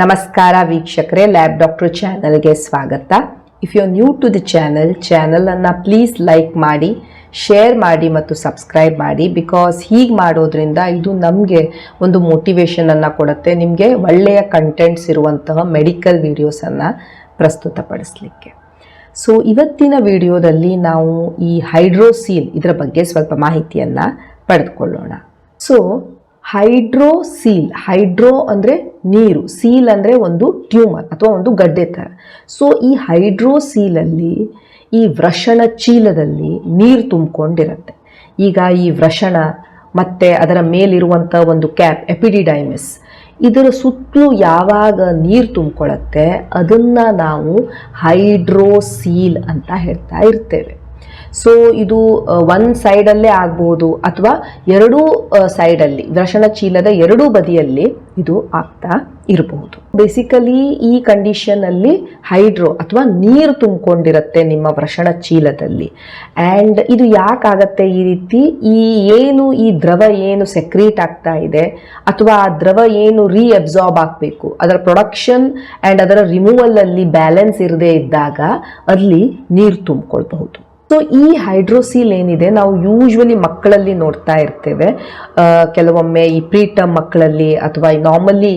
ನಮಸ್ಕಾರ ವೀಕ್ಷಕರೇ lab doctor ಚಾನಲ್ಗೆ ಸ್ವಾಗತ. If you new to the channel ಚಾನಲನ್ನು ಪ್ಲೀಸ್ ಲೈಕ್ ಮಾಡಿ ಶೇರ್ ಮಾಡಿ ಮತ್ತು ಸಬ್ಸ್ಕ್ರೈಬ್ ಮಾಡಿ ಬಿಕಾಸ್ ಹೀಗೆ ಮಾಡೋದ್ರಿಂದ ಇದು ನಮಗೆ ಒಂದು ಮೋಟಿವೇಶನನ್ನು ಕೊಡುತ್ತೆ, ನಿಮಗೆ ಒಳ್ಳೆಯ ಕಂಟೆಂಟ್ಸ್ ಇರುವಂತಹ ಮೆಡಿಕಲ್ ವೀಡಿಯೋಸನ್ನು ಪ್ರಸ್ತುತಪಡಿಸಲಿಕ್ಕೆ. ಸೊ ಇವತ್ತಿನ ವಿಡಿಯೋದಲ್ಲಿ ನಾವು ಈ ಹೈಡ್ರೋಸೀಲ್ ಇದರ ಬಗ್ಗೆ ಸ್ವಲ್ಪ ಮಾಹಿತಿಯನ್ನು ಪಡೆದುಕೊಳ್ಳೋಣ. ಸೊ ಹೈಡ್ರೋಸೀಲ್, ಹೈಡ್ರೋ ಅಂದರೆ ನೀರು, ಸೀಲ್ ಅಂದರೆ ಒಂದು ಟ್ಯೂಮರ್ ಅಥವಾ ಒಂದು ಗಡ್ಡೆ ಥರ ಸೊ ಈ ಹೈಡ್ರೋಸೀಲಲ್ಲಿ, ಈ ವೃಷಣ ಚೀಲದಲ್ಲಿ ನೀರು ತುಂಬಿಕೊಂಡಿರುತ್ತೆ. ಈಗ ಈ ವೃಷಣ ಮತ್ತು ಅದರ ಮೇಲಿರುವಂಥ ಒಂದು ಕ್ಯಾಪ್, ಎಪಿಡಿಡೈಮಿಸ್, ಇದರ ಸುತ್ತಲೂ ಯಾವಾಗ ನೀರು ತುಂಬಿಕೊಳ್ಳುತ್ತೆ ಅದನ್ನು ನಾವು ಹೈಡ್ರೋಸೀಲ್ ಅಂತ ಹೇಳ್ತಾ ಇರ್ತೇವೆ. ಸೊ ಇದು ಒನ್ ಸೈಡಲ್ಲೇ ಆಗಬಹುದು ಅಥವಾ ಎರಡೂ ಸೈಡಲ್ಲಿ ದರ್ಶನ ಚೀಲದ ಎರಡೂ ಬದಿಯಲ್ಲಿ ಇದು ಆಗ್ತಾ ಇರಬಹುದು. ಬೇಸಿಕಲಿ ಈ ಕಂಡೀಷನಲ್ಲಿ ಹೈಡ್ರೋ ಅಥವಾ ನೀರು ತುಂಬಿಕೊಂಡಿರುತ್ತೆ ನಿಮ್ಮ ವೃಷಣ ಚೀಲದಲ್ಲಿ. ಆ್ಯಂಡ್ ಇದು ಯಾಕಾಗತ್ತೆ ಈ ರೀತಿ? ಈ ಏನು, ಈ ದ್ರವ ಏನು ಸೆಕ್ರೀಟ್ ಆಗ್ತಾ ಇದೆ ಅಥವಾ ಆ ದ್ರವ ಏನು ರೀ ಅಬ್ಸಾರ್ಬ್ ಆಗಬೇಕು? ಅದರ ಪ್ರೊಡಕ್ಷನ್ ಆ್ಯಂಡ್ ಅದರ ರಿಮೂವಲ್ ಅಲ್ಲಿ ಬ್ಯಾಲೆನ್ಸ್ ಇರದೇ ಇದ್ದಾಗ ಅಲ್ಲಿ ನೀರು ತುಂಬಿಕೊಳ್ಬಹುದು. ಸೊ ಈ ಹೈಡ್ರೋಸೀಲ್ ಏನಿದೆ ನಾವು ಯೂಶ್ವಲಿ ಮಕ್ಕಳಲ್ಲಿ ನೋಡ್ತಾ ಇರ್ತೇವೆ. ಕೆಲವೊಮ್ಮೆ ಈ ಪ್ರೀ ಟರ್ಮ್ ಮಕ್ಕಳಲ್ಲಿ ಅಥವಾ ನಾರ್ಮಲಿ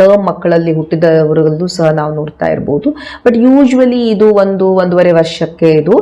ಟರ್ಮ್ ಮಕ್ಕಳಲ್ಲಿ ಹುಟ್ಟಿದವರಲ್ಲೂ ಸಹ ನಾವು ನೋಡ್ತಾ ಇರ್ಬೋದು. ಬಟ್ ಯೂಶ್ವಲಿ ಇದು ಒಂದು ಒಂದೂವರೆ ವರ್ಷಕ್ಕೆ ಇದು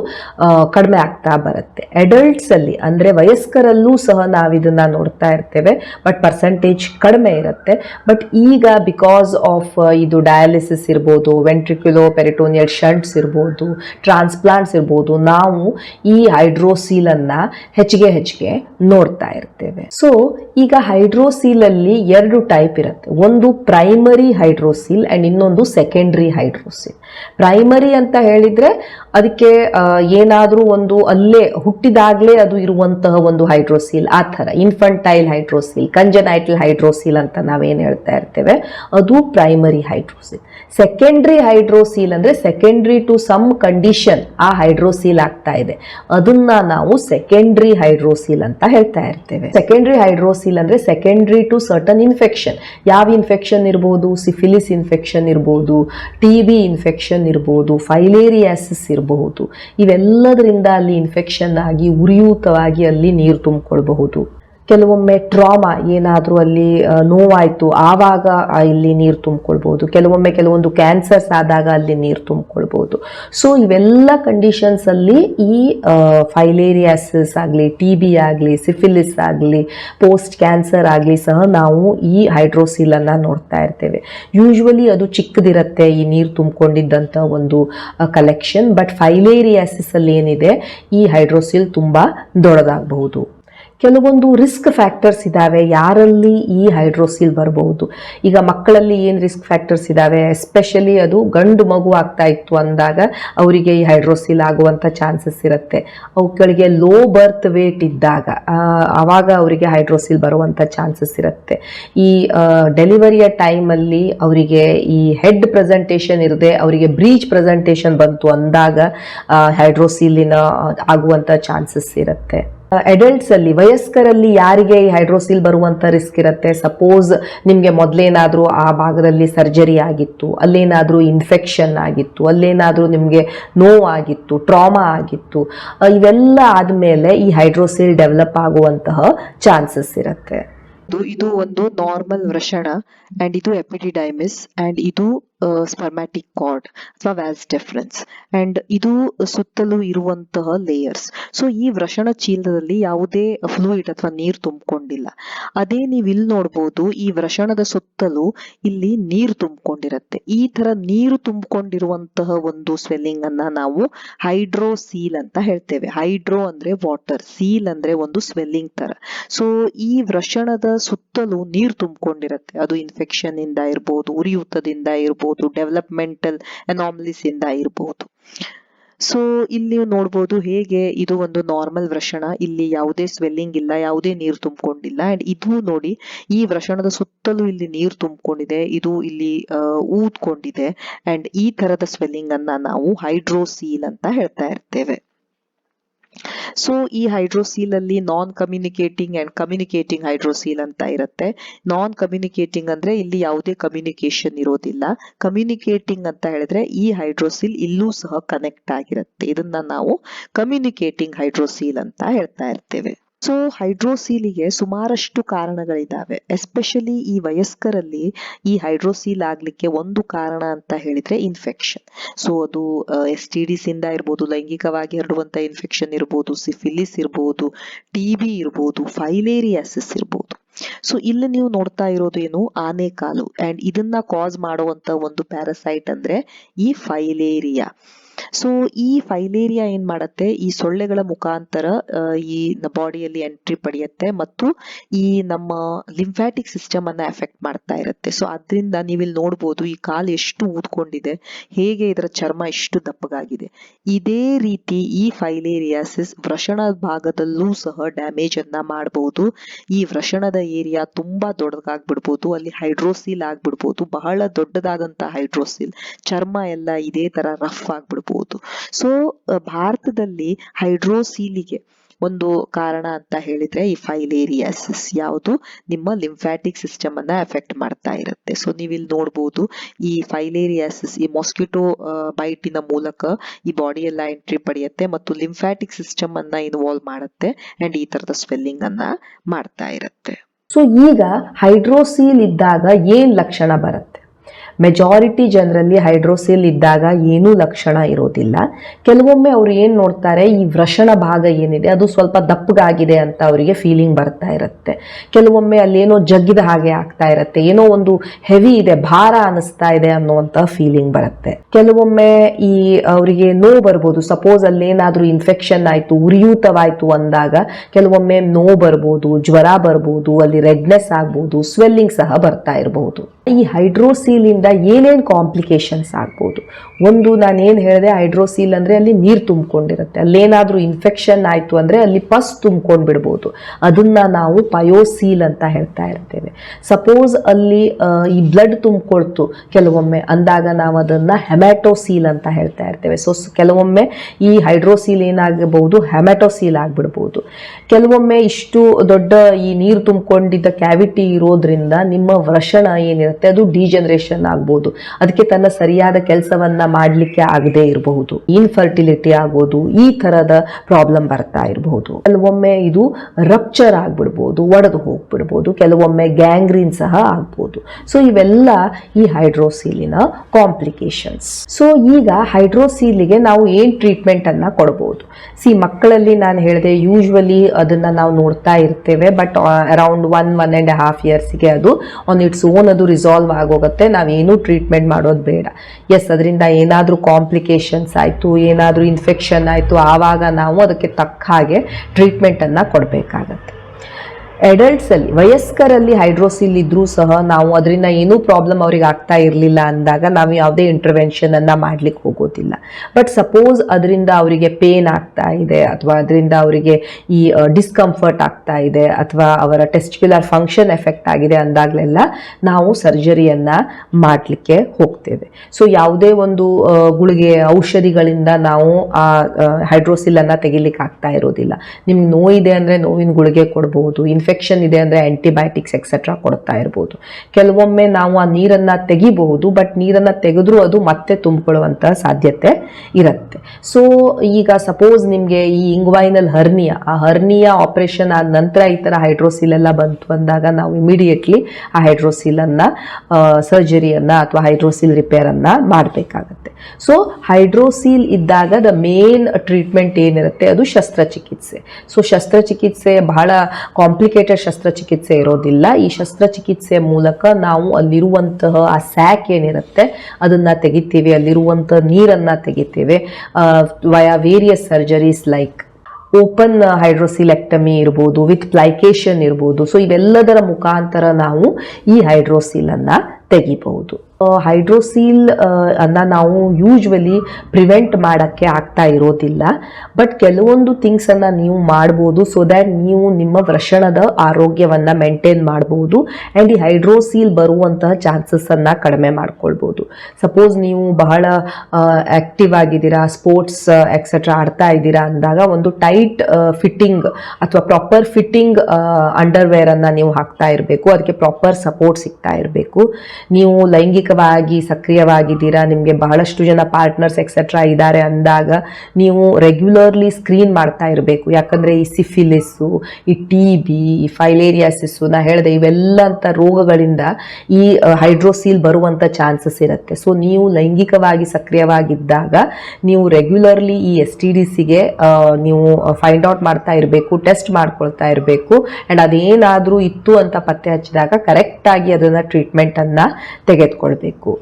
ಕಡಿಮೆ ಆಗ್ತಾ ಬರುತ್ತೆ. ಅಡಲ್ಟ್ಸಲ್ಲಿ ಅಂದರೆ ವಯಸ್ಕರಲ್ಲೂ ಸಹ ನಾವು ಇದನ್ನ ನೋಡ್ತಾ ಇರ್ತೇವೆ. ಬಟ್ ಪರ್ಸೆಂಟೇಜ್ ಕಡಿಮೆ ಇರುತ್ತೆ. ಬಟ್ ಈಗ ಬಿಕಾಸ್ ಆಫ್ ಇದು ಡಯಾಲಿಸಿಸ್ ಇರ್ಬೋದು ವೆಂಟ್ರಿಕ್ಯುಲೋ ಪೆರಿಟೋನಿಯಲ್ ಶಂಟ್ಸ್ ಇರ್ಬೋದು ಟ್ರಾನ್ಸ್ಪ್ಲಾಂಟ್ಸ್ ಇರ್ಬೋದು, ನಾವು ಈ ಹೈಡ್ರೋಸೀಲ್ ಅನ್ನ ಹೆಚ್ಚಿಗೆ ಹೆಚ್ಚಿಗೆ ನೋಡ್ತಾ ಇರ್ತೇವೆ. ಸೊ ಈಗ ಹೈಡ್ರೋಸೀಲ್ ಅಲ್ಲಿ ಎರಡು ಟೈಪ್ ಇರುತ್ತೆ. ಒಂದು ಪ್ರೈಮರಿ ಹೈಡ್ರೋಸೀಲ್ ಅಂಡ್ ಇನ್ನೊಂದು ಸೆಕೆಂಡ್ರಿ ಹೈಡ್ರೋಸೀಲ್ ಪ್ರೈಮರಿ ಅಂತ ಹೇಳಿದ್ರೆ ಅದಕ್ಕೆ ಏನಾದರೂ ಒಂದು ಅಲ್ಲೇ ಹುಟ್ಟಿದಾಗಲೇ ಅದು ಇರುವಂತಹ ಒಂದು ಹೈಡ್ರೋಸಿಲ್ ಆ ಥರ. ಇನ್ಫಂಟೈಲ್ ಹೈಡ್ರೋಸೀಲ್ ಕಂಜನೈಟಲ್ ಹೈಡ್ರೋಸಿಲ್ ಅಂತ ನಾವೇನು ಹೇಳ್ತಾ ಇರ್ತೇವೆ? ಅದು ಪ್ರೈಮರಿ ಹೈಡ್ರೋಸಿಲ್ ಸೆಕೆಂಡ್ರಿ ಹೈಡ್ರೋಸಿಲ್ ಅಂದ್ರೆ ಸೆಕೆಂಡ್ರಿ ಟು ಸಮ್ ಕಂಡೀಷನ್ ಆ ಹೈಡ್ರೋಸಿಲ್ ಆಗ್ತಾ ಇದೆ. ಅದನ್ನ ನಾವು ಸೆಕೆಂಡ್ರಿ ಹೈಡ್ರೋಸಿಲ್ ಅಂತ ಹೇಳ್ತಾ ಇರ್ತೇವೆ. ಸೆಕೆಂಡ್ರಿ ಹೈಡ್ರೋಸಿಲ್ ಅಂದ್ರೆ ಸೆಕೆಂಡ್ರಿ ಟು ಸರ್ಟನ್ ಇನ್ಫೆಕ್ಷನ್ ಯಾವ ಇನ್ಫೆಕ್ಷನ್ ಇರ್ಬೋದು? ಸಿಫಿಲಿಸ್ ಇನ್ಫೆಕ್ಷನ್ ಇರ್ಬೋದು ಟಿ ಬಿ ಇನ್ಫೆಕ್ಷನ್ ಇರ್ಬೋದು ಫೈಲೇರಿಯಾಸಿಸ್ ಇರಬಹುದು ಇವೆಲ್ಲದರಿಂದ ಅಲ್ಲಿ ಇನ್ಫೆಕ್ಷನ್ ಆಗಿ ಉರಿಯೂತವಾಗಿ ಅಲ್ಲಿ ನೀರು ತುಂಬಿಕೊಳ್ಬಹುದು. ಕೆಲವೊಮ್ಮೆ ಟ್ರಾಮಾ ಏನಾದರೂ ಅಲ್ಲಿ ನೋವಾಯಿತು, ಆವಾಗ ಇಲ್ಲಿ ನೀರು ತುಂಬಿಕೊಳ್ಬೋದು. ಕೆಲವೊಮ್ಮೆ ಕೆಲವೊಂದು ಕ್ಯಾನ್ಸರ್ಸ್ ಆದಾಗ ಅಲ್ಲಿ ನೀರು ತುಂಬಿಕೊಳ್ಬೋದು. ಸೊ ಇವೆಲ್ಲ ಕಂಡೀಷನ್ಸಲ್ಲಿ ಈ ಫೈಲೇರಿಯಾಸಿಸ್ ಆಗಲಿ ಟಿ ಬಿ ಆಗಲಿ ಸಿಫಿಲಿಸ್ ಆಗಲಿ ಪೋಸ್ಟ್ ಕ್ಯಾನ್ಸರ್ ಆಗಲಿ ಸಹ ನಾವು ಈ ಹೈಡ್ರೋಸಿಲನ್ನು ನೋಡ್ತಾ ಇರ್ತೇವೆ. ಯೂಶ್ವಲಿ ಅದು ಚಿಕ್ಕದಿರುತ್ತೆ, ಈ ನೀರು ತುಂಬಿಕೊಂಡಿದ್ದಂಥ ಒಂದು ಕಲೆಕ್ಷನ್ ಬಟ್ ಫೈಲೇರಿಯಾಸಿಸಲ್ಲಿ ಏನಿದೆ, ಈ ಹೈಡ್ರೋಸಿಲ್ ತುಂಬ ದೊಡ್ಡದಾಗಬಹುದು. ಕೆಲವೊಂದು ರಿಸ್ಕ್ ಫ್ಯಾಕ್ಟರ್ಸ್ ಇದ್ದಾವೆ ಯಾರಲ್ಲಿ ಈ ಹೈಡ್ರೋಸಿಲ್ ಬರಬಹುದು? ಈಗ ಮಕ್ಕಳಲ್ಲಿ ಏನು ರಿಸ್ಕ್ ಫ್ಯಾಕ್ಟರ್ಸ್ ಇದ್ದಾವೆ ಎಸ್ಪೆಷಲಿ ಅದು ಗಂಡು ಮಗು ಆಗ್ತಾ ಇತ್ತು ಅಂದಾಗ ಅವರಿಗೆ ಈ ಹೈಡ್ರೋಸಿಲ್ ಆಗುವಂಥ ಚಾನ್ಸಸ್ ಇರುತ್ತೆ. ಅವುಗಳಿಗೆ ಲೋ ಬರ್ತ್ ವೇಟ್ ಇದ್ದಾಗ ಆವಾಗ ಅವರಿಗೆ ಹೈಡ್ರೋಸಿಲ್ ಬರುವಂಥ ಚಾನ್ಸಸ್ ಇರುತ್ತೆ. ಈ ಡೆಲಿವರಿಯ ಟೈಮಲ್ಲಿ ಅವರಿಗೆ ಈ ಹೆಡ್ ಪ್ರೆಸೆಂಟೇಷನ್ ಇರದೆ ಅವರಿಗೆ ಬ್ರೀಚ್ ಪ್ರೆಸೆಂಟೇಷನ್ ಬಂತು ಅಂದಾಗ ಹೈಡ್ರೋಸಿಲಿನ ಆಗುವಂಥ ಚಾನ್ಸಸ್ ಇರುತ್ತೆ. ಅಡಲ್ಟ್ಸ್ ಅಲ್ಲಿ, ವಯಸ್ಕರಲ್ಲಿ ಯಾರಿಗೆ ಈ ಹೈಡ್ರೋಸಿಲ್ ಬರುವಂತ ರಿಸ್ಕ್ ಇರುತ್ತೆ? ಸಪೋಸ್ ನಿಮಗೆ ಮೊದಲೇನಾದರೂ ಆ ಭಾಗದಲ್ಲಿ ಸರ್ಜರಿ ಆಗಿತ್ತು, ಅಲ್ಲೇನಾದರೂ ಇನ್ಫೆಕ್ಷನ್ ಆಗಿತ್ತು, ಅಲ್ಲೇನಾದರೂ ನಿಮಗೆ ನೋವಾಗಿತ್ತು ಟ್ರಾಮಾ ಆಗಿತ್ತು ಇವೆಲ್ಲ ಆದಮೇಲೆ ಈ ಹೈಡ್ರೋಸಿಲ್ ಡೆವಲಪ್ ಆಗುವಂತಹ ಚಾನ್ಸಸ್ ಇರುತ್ತೆ. ಇದು ಒಂದು ನಾರ್ಮಲ್ ವೃಷಣ ಅಂಡ್ ಇದು ಎಪಿಡಿಡೈಮಿಸ್ ಅಂಡ್ ಇದು ಸ್ಪರ್ಮ್ಯಾಟಿಕ್ ಕಾರ್ಡ್ ಅಥವಾ ವ್ಯಾಸ್ ಡಿಫರೆನ್ಸ್ ಅಂಡ್ ಇದು ಸುತ್ತಲೂ ಇರುವಂತಹ ಲೇಯರ್ಸ್ ಸೊ ಈ ವೃಷಣ ಚೀಲದಲ್ಲಿ ಯಾವುದೇ ಫ್ಲೂಯಿಡ್ ಅಥವಾ ನೀರು ತುಂಬಿಕೊಂಡಿಲ್ಲ. ಅದೇ ನೀವು ಇಲ್ಲಿ ನೋಡ್ಬೋದು, ಈ ವೃಷಣದ ಸುತ್ತಲೂ ಇಲ್ಲಿ ನೀರು ತುಂಬಿಕೊಂಡಿರುತ್ತೆ. ಈ ತರ ನೀರು ತುಂಬಿಕೊಂಡಿರುವಂತಹ ಒಂದು ಸ್ವೆಲ್ಲಿಂಗ್ ಅನ್ನ ನಾವು ಹೈಡ್ರೋ ಸೀಲ್ ಅಂತ ಹೇಳ್ತೇವೆ. ಹೈಡ್ರೋ ಅಂದ್ರೆ ವಾಟರ್ ಸೀಲ್ ಅಂದ್ರೆ ಒಂದು ಸ್ವೆಲ್ಲಿಂಗ್ ತರ. ಸೊ ಈ ವೃಷಣದ ಸುತ್ತಲೂ ನೀರು ತುಂಬಿಕೊಂಡಿರುತ್ತೆ. ಅದು ಇನ್ಫೆಕ್ಷನ್ ಇಂದ ಇರ್ಬೋದು, ಉರಿಯೂತದಿಂದ ಇರ್ಬೋದು ಡೆವಲಪ್ಮೆಂಟಲ್ ಅನಾಮಲೀಸ್ ಇಂದ ಇರ್ಬೋದು. ಸೊ ಇಲ್ಲಿ ನೀವು ನೋಡ್ಬೋದು ಹೇಗೆ ಇದು ಒಂದು ನಾರ್ಮಲ್ ವೃಷಣ ಇಲ್ಲಿ ಯಾವುದೇ ಸ್ವೆಲ್ಲಿಂಗ್ ಇಲ್ಲ, ಯಾವುದೇ ನೀರು ತುಂಬಿಕೊಂಡಿಲ್ಲ. ಅಂಡ್ ಇದು ನೋಡಿ, ಈ ವೃಷಣದ ಸುತ್ತಲೂ ಇಲ್ಲಿ ನೀರು ತುಂಬಿಕೊಂಡಿದೆ, ಇದು ಇಲ್ಲಿ ಊದ್ಕೊಂಡಿದೆ. ಅಂಡ್ ಈ ತರದ ಸ್ವೆಲ್ಲಿಂಗ್ ಅನ್ನ ನಾವು ಹೈಡ್ರೋಸೀಲ್ ಅಂತ ಹೇಳ್ತಾ ಇರ್ತೇವೆ. ಸೊ ಈ ಹೈಡ್ರೋಸೀಲ್ ಅಲ್ಲಿ non communicating and communicating hydrocele ಅಂತ ಇರುತ್ತೆ. ನಾನ್ ಕಮ್ಯುನಿಕೇಟಿಂಗ್ ಅಂದ್ರೆ ಇಲ್ಲಿ ಯಾವುದೇ ಕಮ್ಯುನಿಕೇಶನ್ ಇರೋದಿಲ್ಲ. ಕಮ್ಯುನಿಕೇಟಿಂಗ್ ಅಂತ ಹೇಳಿದ್ರೆ ಈ ಹೈಡ್ರೋಸೀಲ್ ಇಲ್ಲೂ ಸಹ ಕನೆಕ್ಟ್ ಆಗಿರುತ್ತೆ. ಇದನ್ನ ನಾವು ಕಮ್ಯುನಿಕೇಟಿಂಗ್ ಹೈಡ್ರೋಸೀಲ್ ಅಂತ ಹೇಳ್ತಾ ಇರ್ತೇವೆ. ಸೊ ಹೈಡ್ರೋಸೀಲಿಗೆ ಸುಮಾರಷ್ಟು ಕಾರಣಗಳಿದಾವೆ ಎಸ್ಪೆಷಲಿ ಈ ವಯಸ್ಕರಲ್ಲಿ ಈ ಹೈಡ್ರೋಸೀಲ್ ಆಗ್ಲಿಕ್ಕೆ ಒಂದು ಕಾರಣ ಅಂತ ಹೇಳಿದ್ರೆ ಇನ್ಫೆಕ್ಷನ್ ಸೊ ಅದು ಎಸ್ ಟಿ ಡಿಸ್ ಇಂದ ಇರ್ಬೋದು, ಲೈಂಗಿಕವಾಗಿ ಹರಡುವಂತ ಇನ್ಫೆಕ್ಷನ್ ಇರ್ಬೋದು ಸಿಫಿಲಿಸ್ ಇರ್ಬೋದು ಟಿ ಬಿ ಇರ್ಬೋದು ಫೈಲೇರಿಯಾಸಿಸ್ ಇರ್ಬೋದು. ಸೊ ಇಲ್ಲಿ ನೀವು ನೋಡ್ತಾ ಇರೋದು ಏನು? ಆನೆಕಾಲು ಅಂಡ್ ಇದನ್ನ ಕಾಸ್ ಮಾಡುವಂತ ಒಂದು ಪ್ಯಾರಸೈಟ್ ಅಂದ್ರೆ ಈ ಫೈಲೇರಿಯಾ ಸೊ ಈ ಫೈಲೇರಿಯಾ ಏನ್ ಮಾಡುತ್ತೆ? ಈ ಸೊಳ್ಳೆಗಳ ಮುಖಾಂತರ ಈ ಬಾಡಿಯಲ್ಲಿ ಎಂಟ್ರಿ ಪಡೆಯುತ್ತೆ ಮತ್ತು ಈ ನಮ್ಮ ಲಿಂಫ್ಯಾಟಿಕ್ ಸಿಸ್ಟಮ್ ಅನ್ನ ಎಫೆಕ್ಟ್ ಮಾಡ್ತಾ ಇರುತ್ತೆ. ಸೊ ಅದರಿಂದ ನೀವಿಲ್ಲಿ ನೋಡ್ಬೋದು ಈ ಕಾಲು ಎಷ್ಟು ಊದ್ಕೊಂಡಿದೆ, ಹೇಗೆ ಇದರ ಚರ್ಮ ಎಷ್ಟು ದಪ್ಪಗಾಗಿದೆ. ಇದೇ ರೀತಿ ಈ ಫೈಲೇರಿಯಾಸಿಸ್ ವೃಷಣ ಭಾಗದಲ್ಲೂ ಸಹ ಡ್ಯಾಮೇಜ್ ಅನ್ನ ಮಾಡಬಹುದು ಈ ವೃಷಣದ ಏರಿಯಾ ತುಂಬಾ ದೊಡ್ಡದಾಗ್ಬಿಡ್ಬೋದು, ಅಲ್ಲಿ ಹೈಡ್ರೋಸೀಲ್ ಆಗ್ಬಿಡ್ಬೋದು, ಬಹಳ ದೊಡ್ಡದಾದಂತಹ ಹೈಡ್ರೋಸೀಲ್ ಚರ್ಮ ಎಲ್ಲ ಇದೇ ತರ ರಫ್ ಆಗ್ಬಿಡ್ಬೋದು. ಸೊ ಭಾರತದಲ್ಲಿ ಹೈಡ್ರೋಸೀಲಿಗೆ ಒಂದು ಕಾರಣ ಅಂತ ಹೇಳಿದ್ರೆ ಈ ಫೈಲೇರಿಯಾಸಿಸ್ ಯಾವುದು? ನಿಮ್ಮ ಲಿಂಫ್ಯಾಟಿಕ್ ಸಿಸ್ಟಮ್ ಅನ್ನ ಎಫೆಕ್ಟ್ ಮಾಡ್ತಾ ಇರುತ್ತೆ. ಸೊ ನೀವು ಇಲ್ಲಿ ನೋಡಬಹುದು ಈ ಫೈಲೇರಿಯಾಸಿಸ್, ಈ ಮೊಸ್ಕಿಟೋ ಬೈಟಿನ ಮೂಲಕ ಈ ಬಾಡಿ ಎಲ್ಲ ಎಂಟ್ರಿ ಪಡೆಯುತ್ತೆ ಮತ್ತು ಲಿಂಫ್ಯಾಟಿಕ್ ಸಿಸ್ಟಮ್ ಅನ್ನ ಇನ್ವಾಲ್ವ್ ಮಾಡುತ್ತೆ ಅಂಡ್ ಈ ತರದ ಸ್ವೆಲ್ಲಿಂಗ್ ಅನ್ನ ಮಾಡ್ತಾ ಇರುತ್ತೆ. ಸೊ ಈಗ ಹೈಡ್ರೋಸೀಲ್ ಇದ್ದಾಗ ಏನ್ ಲಕ್ಷಣ ಬರುತ್ತೆ? ಮೆಜಾರಿಟಿ ಜನರಲ್ಲಿ ಹೈಡ್ರೋಸಿಲ್ ಇದ್ದಾಗ ಏನೂ ಲಕ್ಷಣ ಇರೋದಿಲ್ಲ. ಕೆಲವೊಮ್ಮೆ ಅವರು ಏನು ನೋಡ್ತಾರೆ, ಈ ವೃಷಣ ಭಾಗ ಏನಿದೆ, ಅದು ಸ್ವಲ್ಪ ದಪ್ಪಗಾಗಿದೆ ಅಂತ ಅವರಿಗೆ ಫೀಲಿಂಗ್ ಬರ್ತಾ ಇರುತ್ತೆ. ಕೆಲವೊಮ್ಮೆ ಅಲ್ಲೇನೋ ಜಗ್ಗಿದ ಹಾಗೆ ಆಗ್ತಾ ಇರುತ್ತೆ. ಏನೋ ಒಂದು ಹೆವಿ ಇದೆ, ಭಾರ ಅನಿಸ್ತಾ ಇದೆ ಅನ್ನುವಂಥ ಫೀಲಿಂಗ್ ಬರುತ್ತೆ. ಕೆಲವೊಮ್ಮೆ ಈ ಅವರಿಗೆ ನೋವು ಬರ್ಬೋದು. ಸಪೋಸ್ ಅಲ್ಲೇನಾದರೂ ಇನ್ಫೆಕ್ಷನ್ ಆಯಿತು, ಉರಿಯೂತವಾಯಿತು ಅಂದಾಗ ಕೆಲವೊಮ್ಮೆ ನೋವು ಬರ್ಬೋದು, ಜ್ವರ ಬರ್ಬೋದು, ಅಲ್ಲಿ ರೆಡ್ನೆಸ್ ಆಗ್ಬೋದು ಸ್ವೆಲ್ಲಿಂಗ್ ಸಹ ಬರ್ತಾ ಇರಬಹುದು ಈ ಹೈಡ್ರೋಸೀಲಿಂದ ಏನೇನು ಕಾಂಪ್ಲಿಕೇಶನ್ಸ್ ಆಗ್ಬೋದು? ಒಂದು ನಾನು ಏನು ಹೇಳಿದೆ ಹೈಡ್ರೋಸೀಲ್ ಅಂದರೆ ಅಲ್ಲಿ ನೀರು ತುಂಬಿಕೊಂಡಿರುತ್ತೆ. ಅಲ್ಲೇನಾದರೂ ಇನ್ಫೆಕ್ಷನ್ ಆಯಿತು ಅಂದರೆ ಅಲ್ಲಿ ಪಸ್ ತುಂಬ್ಕೊಂಡು ಬಿಡ್ಬೋದು ಅದನ್ನ ನಾವು ಪಯೋಸೀಲ್ ಅಂತ ಹೇಳ್ತಾ ಇರ್ತೇವೆ. ಸಪೋಸ್ ಅಲ್ಲಿ ಈ ಬ್ಲಡ್ ತುಂಬಿಕೊಳ್ತು ಕೆಲವೊಮ್ಮೆ. ಅಂದಾಗ ನಾವು ಅದನ್ನು ಹೆಮ್ಯಾಟೋಸೀಲ್ ಅಂತ ಹೇಳ್ತಾ ಇರ್ತೇವೆ. ಸೊ, ಕೆಲವೊಮ್ಮೆ ಈ ಹೈಡ್ರೋಸೀಲ್ ಏನಾಗಬಹುದು ಹೆಮ್ಯಾಟೋಸೀಲ್ ಆಗಿಬಿಡ್ಬೋದು. ಕೆಲವೊಮ್ಮೆ ಇಷ್ಟು ದೊಡ್ಡ ಈ ನೀರು ತುಂಬಿಕೊಂಡಿದ್ದ ಕ್ಯಾವಿಟಿ ಇರೋದ್ರಿಂದ ನಿಮ್ಮ ವ್ರಷಣ ಏನಿರುತ್ತೆ? ಅದು ಡಿಜನರೇಷನ್ ಆಗ್ಬೋದು. ಅದಕ್ಕೆ ತನ್ನ ಸರಿಯಾದ ಕೆಲಸವನ್ನ ಮಾಡಲಿಕ್ಕೆ ಆಗದೆ ಇರಬಹುದು. ಇನ್ಫರ್ಟಿಲಿಟಿ ಆಗೋದು ಈ ತರದ ಪ್ರಾಬ್ಲಮ್ ಬರ್ತಾ ಇರಬಹುದು. ಕೆಲವೊಮ್ಮೆ ಇದು ರಪ್ಚರ್ ಆಗ್ಬಿಡ್ಬೋದು, ಒಡೆದು ಹೋಗ್ಬಿಡ್ಬೋದು, ಕೆಲವೊಮ್ಮೆ ಗ್ಯಾಂಗ್ರೀನ್ ಸಹ ಆಗ್ಬೋದು. ಸೊ ಇವೆಲ್ಲ ಈ ಹೈಡ್ರೋಸೀಲಿನ ಕಾಂಪ್ಲಿಕೇಶನ್ಸ್ ಸೊ ಈಗ ಹೈಡ್ರೋಸೀಲಿಗೆ ನಾವು ಏನು ಟ್ರೀಟ್ಮೆಂಟ್ ಅನ್ನ ಕೊಡಬಹುದು ಸಿ ಮಕ್ಕಳಲ್ಲಿ ನಾನು ಹೇಳಿದೆ ಯೂಶ್ವಲಿ ಅದನ್ನ ನಾವು ನೋಡ್ತಾ ಇರ್ತೇವೆ but around one one and half ಇಯರ್ಸ್ಗೆ ಅದು ಆನ್ ಇಟ್ಸ್ ಓನ್ ಅದು ರಿಸಾಲ್ವ್ ಆಗೋಗುತ್ತೆ. ನಾವೇನು ಟ್ರೀಟ್ಮೆಂಟ್ ಮಾಡೋದು ಬೇಡ. ಎಸ್ ಅದರಿಂದ ಏನಾದರೂ ಕಾಂಪ್ಲಿಕೇಶನ್ಸ್ ಆಯಿತು, ಏನಾದರೂ ಇನ್ಫೆಕ್ಷನ್ ಆಯಿತು, ಆವಾಗ ನಾವು ಅದಕ್ಕೆ ತಕ್ಕ ಹಾಗೆ ಟ್ರೀಟ್ಮೆಂಟನ್ನು ಕೊಡಬೇಕಾಗತ್ತೆ. ಅಡಲ್ಟ್ಸಲ್ಲಿ ವಯಸ್ಕರಲ್ಲಿ ಹೈಡ್ರೋಸಿಲ್ ಇದ್ರೂ ಸಹ ನಾವು ಅದರಿಂದ ಏನೂ ಪ್ರಾಬ್ಲಮ್ ಅವ್ರಿಗೆ ಆಗ್ತಾ ಇರಲಿಲ್ಲ ಅಂದಾಗ ನಾವು ಯಾವುದೇ ಇಂಟರ್ವೆನ್ಷನ್ ಅನ್ನ ಮಾಡ್ಲಿಕ್ಕೆ ಹೋಗೋದಿಲ್ಲ. ಬಟ್ ಸಪೋಸ್ ಅದರಿಂದ ಅವರಿಗೆ ಪೇನ್ ಆಗ್ತಾ ಇದೆ ಅಥವಾ ಅದರಿಂದ ಅವರಿಗೆ ಈ ಡಿಸ್ಕಂಫರ್ಟ್ ಆಗ್ತಾ ಇದೆ ಅಥವಾ ಅವರ ಟೆಸ್ಟಿಕ್ಯುಲರ್ ಫಂಕ್ಷನ್ ಎಫೆಕ್ಟ್ ಆಗಿದೆ ಅಂದಾಗಲೆಲ್ಲ ನಾವು ಸರ್ಜರಿಯನ್ನ ಮಾಡಲಿಕ್ಕೆ ಹೋಗ್ತೇವೆ. ಸೊ ಯಾವುದೇ ಒಂದು ಗುಳಿಗೆ ಔಷಧಿಗಳಿಂದ ನಾವು ಆ ಹೈಡ್ರೋಸಿಲ್ ಅನ್ನ ತೆಗಿಲಿಕ್ಕೆ ಆಗ್ತಾ ಇರೋದಿಲ್ಲ. ನಿಮ್ಗೆ ನೋವಿದೆ ಅಂದ್ರೆ ನೋವಿನ ಗುಳಿಗೆ ಕೊಡ್ಬೋದು ಇನ್ಫೆಕ್ಷನ್ ಇದೆ ಅಂದರೆ ಆ್ಯಂಟಿಬಯೋಟಿಕ್ಸ್ ಎಕ್ಸೆಟ್ರಾ ಕೊಡ್ತಾ ಇರ್ಬೋದು. ಕೆಲವೊಮ್ಮೆ ನಾವು ಆ ನೀರನ್ನ ತೆಗಿಬಹುದು ಬಟ್ ನೀರನ್ನು ತೆಗೆದ್ರೂ ಅದು ಮತ್ತೆ ತುಂಬಿಕೊಳ್ಳುವಂತ ಸಾಧ್ಯತೆ ಇರುತ್ತೆ. ಸೊ ಈಗ ಸಪೋಸ್ ನಿಮಗೆ ಈ ಇಂಗ್ವೈನಲ್ ಹರ್ನಿಯಾ, ಆ ಹರ್ನಿಯಾ ಆಪರೇಷನ್ ಆದ ನಂತರ ಈ ಥರ ಹೈಡ್ರೋಸಿಲ್ ಎಲ್ಲ ಬಂತು ಅಂದಾಗ ನಾವು ಇಮಿಡಿಯೇಟ್ಲಿ ಆ ಹೈಡ್ರೋಸಿಲನ್ನು ಸರ್ಜರಿಯನ್ನು ಅಥವಾ ಹೈಡ್ರೋಸಿಲ್ ರಿಪೇರನ್ನು ಮಾಡಬೇಕಾಗತ್ತೆ. ಸೊ ಹೈಡ್ರೋಸಿಲ್ ಇದ್ದಾಗ ದ ಮೇನ್ ಟ್ರೀಟ್ಮೆಂಟ್ ಏನಿರುತ್ತೆ ಅದು ಶಸ್ತ್ರಚಿಕಿತ್ಸೆ. ಸೊ ಶಸ್ತ್ರಚಿಕಿತ್ಸೆ ಬಹಳ ಕಾಂಪ್ಲಿಕೇಟೆಡ್ ಶಸ್ತ್ರಚಿಕಿತ್ಸೆ ಇರೋದಿಲ್ಲ. ಈ ಶಸ್ತ್ರಚಿಕಿತ್ಸೆ ಮೂಲಕ ನಾವು ಅಲ್ಲಿರುವಂತಹ ಆ ಸ್ಯಾಕ್ ಏನಿರುತ್ತೆ, ಅದನ್ನು ತೆಗಿತೀವಿ. ಅಲ್ಲಿರುವಂಥ ನೀರನ್ನು ತೆಗಿತೀವಿ. Via various surgeries like open hydrocelectomy ಇರ್ಬೋದು ವಿತ್ ಪ್ಲೈಕೇಶನ್ ಇರ್ಬೋದು. ಸೊ ಇವೆಲ್ಲದರ ಮುಖಾಂತರ ನಾವು ಈ ಹೈಡ್ರೋಸಿಲನ್ನು ತೆಗಿಬಹುದು. ಹೈಡ್ರೋಸೀಲ್ ಅನ್ನ ನಾವು ಯೂಶ್ವಲಿ ಪ್ರಿವೆಂಟ್ ಮಾಡೋಕ್ಕೆ ಆಗ್ತಾ ಇರೋದಿಲ್ಲ. ಬಟ್ ಕೆಲವೊಂದು ಥಿಂಗ್ಸನ್ನು ನೀವು ಮಾಡ್ಬೋದು ಸೊ ದ್ಯಾಟ್ ನೀವು ನಿಮ್ಮ ವೃಷಣದ ಆರೋಗ್ಯವನ್ನು ಮೇಂಟೈನ್ ಮಾಡ್ಬೋದು ಆ್ಯಂಡ್ ಈ ಹೈಡ್ರೋಸೀಲ್ ಬರುವಂತಹ ಚಾನ್ಸಸ್ಸನ್ನು ಕಡಿಮೆ ಮಾಡ್ಕೊಳ್ಬೋದು. ಸಪೋಸ್ ನೀವು ಬಹಳ ಆ್ಯಕ್ಟಿವ್ ಆಗಿದ್ದೀರಾ ಸ್ಪೋರ್ಟ್ಸ್ ಎಕ್ಸೆಟ್ರಾ ಆಡ್ತಾ ಇದ್ದೀರಾ ಅಂದಾಗ ಒಂದು ಟೈಟ್ ಫಿಟ್ಟಿಂಗ್ ಅಥವಾ ಪ್ರಾಪರ್ ಫಿಟ್ಟಿಂಗ್ ಅಂಡರ್ವೇರನ್ನು ನೀವು ಹಾಕ್ತಾ ಇರಬೇಕು. ಅದಕ್ಕೆ ಪ್ರಾಪರ್ ಸಪೋರ್ಟ್ ಸಿಗ್ತಾ ಇರಬೇಕು. ನೀವು ಲೈಂಗಿಕವಾಗಿ ಸಕ್ರಿಯವಾಗಿದ್ದೀರಾ? ನಿಮಗೆ ಬಹಳಷ್ಟು ಜನ ಪಾರ್ಟ್ನರ್ಸ್ ಎಕ್ಸೆಟ್ರಾ ಇದ್ದಾರೆ ಅಂದಾಗ ನೀವು ರೆಗ್ಯುಲರ್ಲಿ ಸ್ಕ್ರೀನ್ ಮಾಡ್ತಾ ಇರಬೇಕು. ಯಾಕಂದರೆ ಈ ಸಿಫಿಲಿಸ್ಸು ಈ ಟಿ ಬಿ ಈ ಫೈಲೇರಿಯಾಸಿಸ್ಸು ನಾ ಹೇಳಿದೆ ಇವೆಲ್ಲ ರೋಗಗಳಿಂದ ಈ ಹೈಡ್ರೋಸೀಲ್ ಬರುವಂಥ ಚಾನ್ಸಸ್ ಇರುತ್ತೆ. ಸೊ ನೀವು ಲೈಂಗಿಕವಾಗಿ ಸಕ್ರಿಯವಾಗಿದ್ದಾಗ ನೀವು ರೆಗ್ಯುಲರ್ಲಿ ಈ ಎಸ್ ಟಿ ಡಿ ಸಿಗೆ ನೀವು ಫೈಂಡ್ ಔಟ್ ಮಾಡ್ತಾ ಇರಬೇಕು ಟೆಸ್ಟ್ ಮಾಡ್ಕೊಳ್ತಾ ಇರಬೇಕು. ಆ್ಯಂಡ್ ಅದೇನಾದರೂ ಇತ್ತು ಅಂತ ಪತ್ತೆ ಹಚ್ಚಿದಾಗ ಕರೆಕ್ಟಾಗಿ ಅದನ್ನು ಟ್ರೀಟ್ಮೆಂಟನ್ನು ತೆಗೆದುಕೊಳ್ಬೇಕು.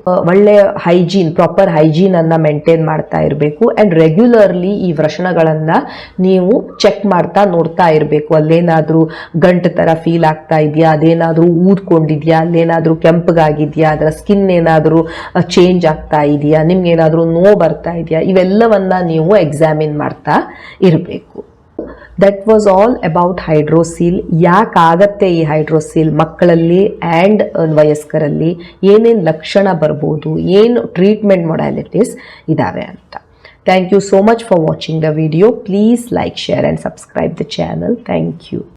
ಆ, ಒಳ್ಳೆ ಹೈಜೀನ್ ಪ್ರಾಪರ್ ಹೈಜೀನ್ ಹೈಜೀನನ್ನು ಮೇಂಟೈನ್ ಮಾಡ್ತಾ ಇರಬೇಕು. ಆ್ಯಂಡ್ ರೆಗ್ಯುಲರ್ಲಿ ಈ ವ್ರಷಣಗಳನ್ನು ನೀವು ಚೆಕ್ ಮಾಡ್ತಾ ನೋಡ್ತಾ ಇರಬೇಕು. ಅಲ್ಲೇನಾದರೂ ಗಂಟು ಥರ ಫೀಲ್ ಆಗ್ತಾ ಇದೆಯಾ? ಅದೇನಾದರೂ ಊದ್ಕೊಂಡಿದ್ಯಾ? ಅಲ್ಲೇನಾದರೂ ಕೆಂಪಗಾಗಿದೆಯಾ? ಅದರ ಸ್ಕಿನ್ ಏನಾದರೂ ಚೇಂಜ್ ಆಗ್ತಾ ಇದೆಯಾ? ನಿಮ್ಗೆ ಏನಾದರೂ ನೋವು ಬರ್ತಾ ಇದೆಯಾ? ಇವೆಲ್ಲವನ್ನ ನೀವು ಎಕ್ಸಾಮಿನ್ ಮಾಡ್ತಾ ಇರಬೇಕು. That was all about hydrocele ಯಾಕಾಗತ್ತೆ ಈ ಹೈಡ್ರೋಸೀಲ್ ಮಕ್ಕಳಲ್ಲಿ ಆ್ಯಂಡ್ ವಯಸ್ಕರಲ್ಲಿ? ಏನೇನು ಲಕ್ಷಣ ಬರ್ಬೋದು? ಏನು ಟ್ರೀಟ್ಮೆಂಟ್ ಮೊಡಾಲಿಟೀಸ್ ಇದ್ದಾವೆ ಅಂತ? Thank you so much for watching the video please like share and subscribe the channel thank you